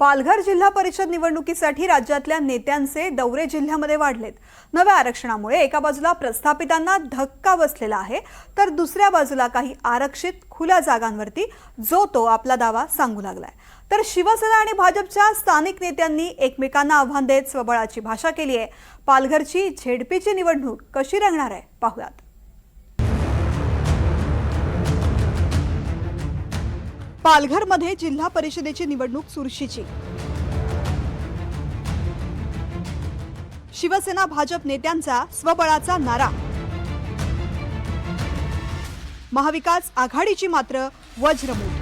पालघर जिल्हा परिषद निवडणुकीसाठी राज्यातल्या नेत्यांचे दौरे जिल्ह्यामध्ये वाढलेत. नव्या आरक्षणामुळे एका बाजूला प्रस्थापितांना धक्का बसलेला आहे तर दुसऱ्या बाजूला काही आरक्षित खुल्या जागांवरती जो तो आपला दावा सांगू लागलाय. तर शिवसेना आणि भाजपच्या स्थानिक नेत्यांनी एकमेकांना आव्हान देत स्वबळाची भाषा केली आहे. पालघरची झेडपीची निवडणूक कशी रंगणार आहे पाहुयात. पालघरमध्ये जिल्हा परिषदेची निवडणूक चुरशीची शिवसेना भाजप नेत्यांचा स्वबळाचा नारा. महाविकास आघाडीची मात्र वज्रमूठ.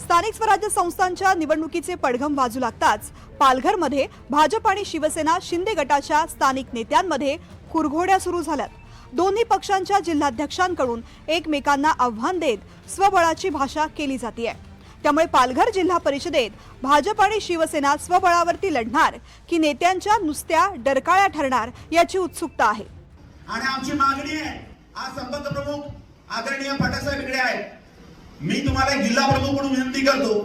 स्थानिक स्वराज्य संस्थांच्या निवडणुकीचे पडघम बाजू लागताच पालघरमध्ये भाजप आणि शिवसेना शिंदे गटाच्या स्थानिक नेत्यांमध्ये कुरघोड्या सुरू झाल्यात. दोन्ही पक्षांच्या जिल्हाध्यक्षांकडून एकमेकांना आव्हान देत स्वबळाची भाषा केली जाते त्यामुळे पालघर जिल्हा परिषदेत भाजप आणि शिवसेना स्वबळावरती लढणार की नेत्यांच्या नुसत्या डरकाळ्या ठरणार याची उत्सुकता आहे. आणि आमची मागणी आहे आज संबंध प्रमुख आदरणीय पाटासाहेब इकडे आहेत. मी तुम्हाला जिल्हा प्रमुख म्हणून विनंती करतो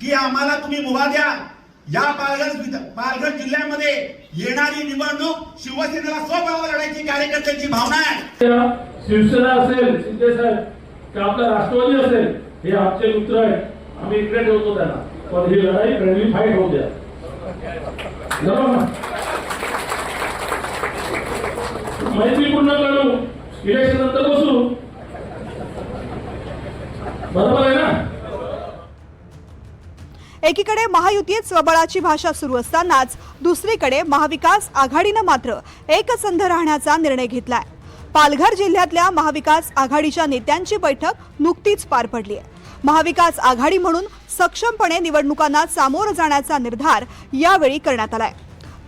की आम्हाला तुम्ही मुभा द्या. या पालघर पालघर जिल्ह्यामध्ये येणारी निवडणूक शिवसेनेला स्वबळावर लढायची कार्यकर्त्यांची भावना आहे. शिवसेना असेल शिंदे साहेब किंवा आपला राष्ट्रवादी असेल हे आमचे मित्र आहेत. आम्ही इकडे ठेवतो त्यांना. पण ही लढाई फ्रेंडली फाईट होऊ द्या. माहिती पूर्ण करू. इलेक्शन नंतर बसू. बरोबर आहे एकीकडे महायुतीत स्वबळाची भाषा सुरू असतानाच दुसरीकडे महाविकास आघाडीनं मात्र एकसंध राहण्याचा निर्णय घेतलाय. पालघर जिल्ह्यातल्या महाविकास आघाडीच्या नेत्यांची बैठक नुकतीच पार पडली आहे महाविकास आघाडी म्हणून सक्षमपणे निवडणुकांना सामोरं जाण्याचा निर्धार यावेळी करण्यात आलाय.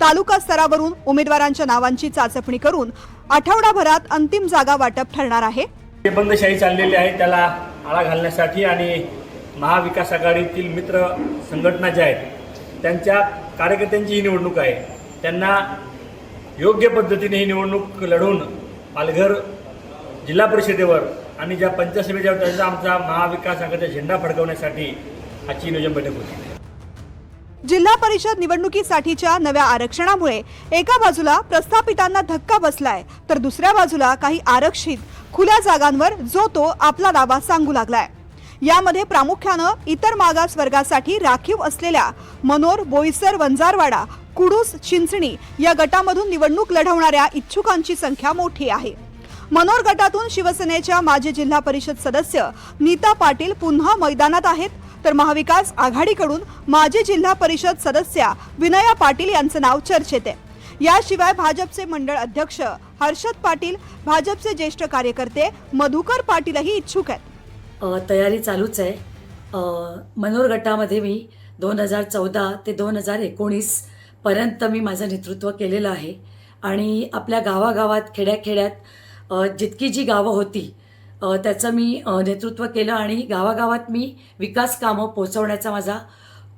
तालुका स्तरावरून उमेदवारांच्या नावांची चाचपणी करून आठवडाभरात अंतिम जागा वाटप ठरणार आहे. बंदशाही चाललेली आहे त्याला आळा घालण्यासाठी आणि महाविकास आघाडीतील मित्र संघटना ज्या आहेत त्यांच्या कार्यकर्त्यांची ही निवडणूक आहे. त्यांना योग्य पद्धतीने ही निवडणूक लढवून पालघर जिल्हा परिषदेवर आणि ज्या पंचायत समित्या त्यांचा आमचा महाविकास आघाडीचा झेंडा फडकवण्यासाठी आजची नियोजन बैठक होती. जिल्हा परिषद निवडणुकीसाठीच्या नव्या आरक्षणामुळे एका बाजूला प्रस्थापितांना धक्का बसलाय तर दुसऱ्या बाजूला काही आरक्षित खुल्या जागांवर जो तो आपला दावा सांगू लागलाय. यामध्ये प्रामुख्यानं इतर मागास वर्गासाठी राखीव असलेल्या मनोर बोईसर वंजारवाडा कुडूस चिंचणी या गटामधून निवडणूक लढवणाऱ्या इच्छुकांची संख्या मोठी आहे. मनोर गटातून शिवसेनेच्या माजी जिल्हा परिषद सदस्य नीता पाटील पुन्हा मैदानात आहेत. तर महाविकास आघाडीकडून माजी जिल्हा परिषद सदस्या विनया पाटील यांचं नाव चर्चेत आहे. याशिवाय भाजपचे मंडळ अध्यक्ष हर्षद पाटील भाजपचे ज्येष्ठ कार्यकर्ते मधुकर पाटीलही इच्छुक आहेत. तयारी चालूच आहे. अ, मनोर गटामध्ये मी दोन हजार चौदा ते दोन हजार एकोणीसपर्यंत मी माझं नेतृत्व केलेलं आहे. आणि आपल्या गावागावात खेड्याखेड्यात जितकी जी गावं होती त्याचं मी नेतृत्व केलं आणि गावागावात मी विकास कामं पोचवण्याचा माझा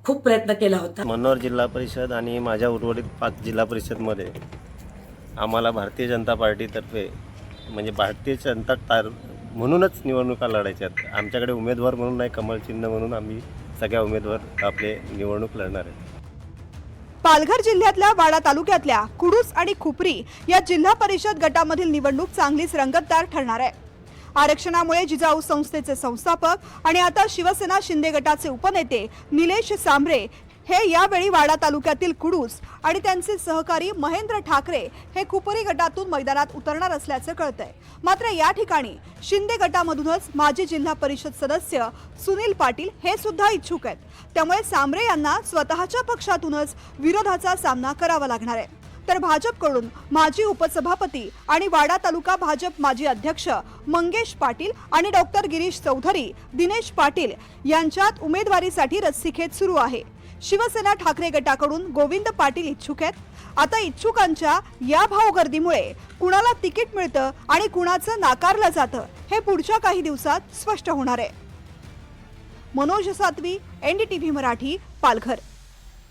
खूप प्रयत्न केला होता. मनोहर जिल्हा परिषद आणि माझ्या उर्वरित पाच जिल्हा परिषदमध्ये आम्हाला भारतीय जनता पार्टीतर्फे म्हणजे भारतीय जनता तार म्हणूनच निवडणुका लढायच्या आहेत. आमच्याकडे उमेदवार म्हणून नाही कमलचिन्ह म्हणून आम्ही सगळ्या उमेदवार आपले निवडणूक लढणार आहेत. पालघर जिल्ह्यातल्या वाडा तालुक्यातल्या कुडूस आणि खुपरी या जिल्हा परिषद गटामधील निवडणूक चांगलीच रंगतदार ठरणार आहे. आरक्षणामुळे जिजाऊ संस्थेचे संस्थापक आणि आता शिवसेना शिंदे गटाचे उपनेते निलेश सांबरे हे यावेळी वाडा तालुक्यातील कुडूस आणि त्यांचे सहकारी महेंद्र ठाकरे हे कुपरी गटातून मैदानात उतरणार असल्याचं कळतंय. मात्र या ठिकाणी शिंदे गटामधूनच माजी जिल्हा परिषद सदस्य सुनील पाटील हे सुद्धा इच्छुक आहेत. त्यामुळे सांबरे यांना स्वतःच्या पक्षातूनच विरोधाचा सामना करावा लागणार आहे. तर भाजपकडून माजी उपसभापती आणि वाडा तालुका भाजप माजी अध्यक्ष मंगेश पाटील आणि डॉक्टर गिरीश चौधरी दिनेश पाटील यांच्यात उमेदवारीसाठी रस्सीखेच सुरू आहे. शिवसेना ठाकरे गटाकडून गोविंद पाटील इच्छुक आहेत. आता इच्छुकांच्या या भावगर्दीमुळे कुणाला तिकीट मिळतं आणि कुणाचं नाकारलं जातं हे पुढच्या काही दिवसात स्पष्ट होणार आहे. मनोज सातवी एनडीटीव्ही मराठी पालघर.